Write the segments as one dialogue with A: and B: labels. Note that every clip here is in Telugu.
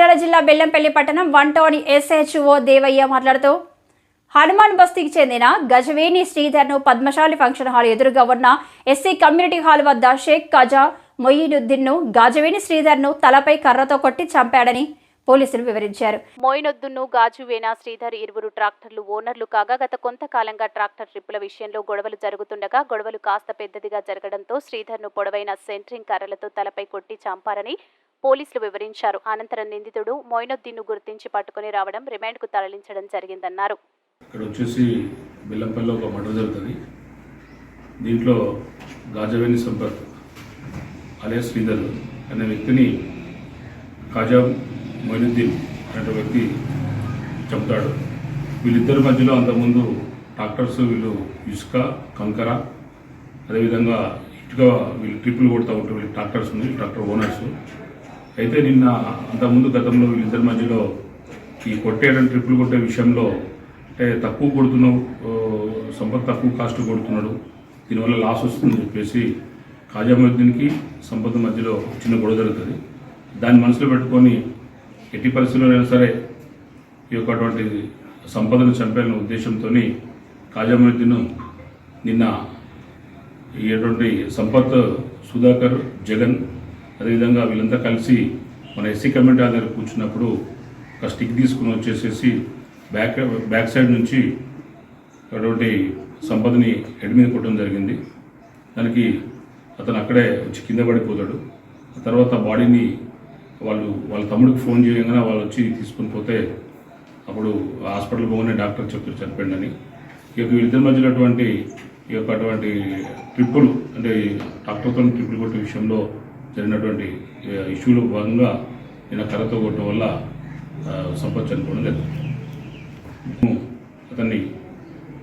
A: మంచిర్యాల జిల్లా బెల్లంపల్లి పట్టణం వంటోని ఎస్హెచ్ఓ దేవయ్య మాట్లాడుతూ హనుమాన్ బస్తీకి చెందిన గజవేణి శ్రీధర్ను పద్మశాలి ఫంక్షన్ హాల్ ఎదురుగా ఉన్న ఎస్సీ కమ్యూనిటీ హాల్ వద్ద షేక్ ఖజా మొయినుద్దీన్ను గజవేణి శ్రీధర్ను తలపై కర్రతో కొట్టి చంపాడని పోలీసులు వివరించారు.
B: మోయినొద్దును గాజువేనా శ్రీధర్ ఇరువురు ట్రాక్టర్లు ఓనర్లు కాగా గత కొంతకాలంగా ట్రాక్టర్ ట్రిప్పుల విషయంలో గొడవలు జరుగుతుండగా గొడవలు కాస్త పెద్దదిగా జరగడంతో శ్రీధర్ను పొడవైన సెంట్రింగ్ కర్రలతో తలపై కొట్టి చంపారని పోలీసులు వివరించారు. అనంతరం నిందితుడు మోయినొద్దీన్ను గుర్తించి పట్టుకుని రావడం రిమాండ్కు తరలించడం జరిగిందన్నారు.
C: ఇక్కడ వచ్చేసి బెల్లంపల్లిలో ఒక మర్డర్ జరుగుతుంది. దీంట్లో గాజవేణి సంపత్ అలియా శ్రీధర్ అనే వ్యక్తిని కాజా మొయినుద్దీన్ అనే వ్యక్తి చెప్తాడు వీళ్ళిద్దరి మధ్యలో అంతకుముందు ట్రాక్టర్స్ వీళ్ళు ఇసుక కంకర అదేవిధంగా ఇటుక వీళ్ళు ట్రిప్పులు కొడుతూ ఉంటారు వీళ్ళు ట్రాక్టర్స్ ఉంది ట్రాక్టర్ ఓనర్స్. అయితే నిన్న అంతకుముందు గతంలో వీళ్ళిద్దరి మధ్యలో ఈ కొట్టేయడం ట్రిప్పులు కొట్టే విషయంలో అంటే తక్కువ కొడుతున్నావు సంపత్ తక్కువ కాస్ట్ కొడుతున్నాడు. దీనివల్ల లాస్ వస్తుందని చెప్పేసి ఖాజాముద్దీన్కి సంపత్ మధ్యలో చిన్న గొడవ జరుగుతుంది. దాన్ని మనసులో పెట్టుకొని ఎట్టి పరిస్థితుల్లోనైనా సరే ఈ యొక్క అటువంటి సంపదను చంపాలనే ఉద్దేశంతో ఖాజాముద్దీన్ నిన్న ఈ అటువంటి సంపత్ సుధాకర్ జగన్ అదేవిధంగా వీళ్ళంతా కలిసి మన ఎస్సీ కమిటీ దగ్గర కూర్చున్నప్పుడు ఒక స్టిక్ తీసుకుని వచ్చేసేసి బ్యాక్ బ్యాక్ సైడ్ నుంచి అటువంటి సంపదని హెడ్ మీద కొట్టడం జరిగింది. దానికి అతను అక్కడే వచ్చి కింద పడిపోతాడు. ఆ తర్వాత బాడీని వాళ్ళు వాళ్ళ తమ్ముడికి ఫోన్ చేయగానే వాళ్ళు వచ్చి తీసుకుని పోతే అప్పుడు హాస్పిటల్ పోగానే డాక్టర్ చెప్పారు చనిపోయిందని. ఈ యొక్క వీళ్ళిద్దరి మధ్యలో అటువంటి ఈ యొక్క అటువంటి ట్రిప్పులు అంటే డాక్టర్తో ట్రిప్పులు కొట్టే విషయంలో జరిగినటువంటి ఇష్యూలో భాగంగా నేను కర్రతో కొట్టడం వల్ల సంపత్ చనిపోవడం లేదు అతన్ని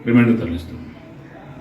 C: రిమైండ్ తరలిస్తుంది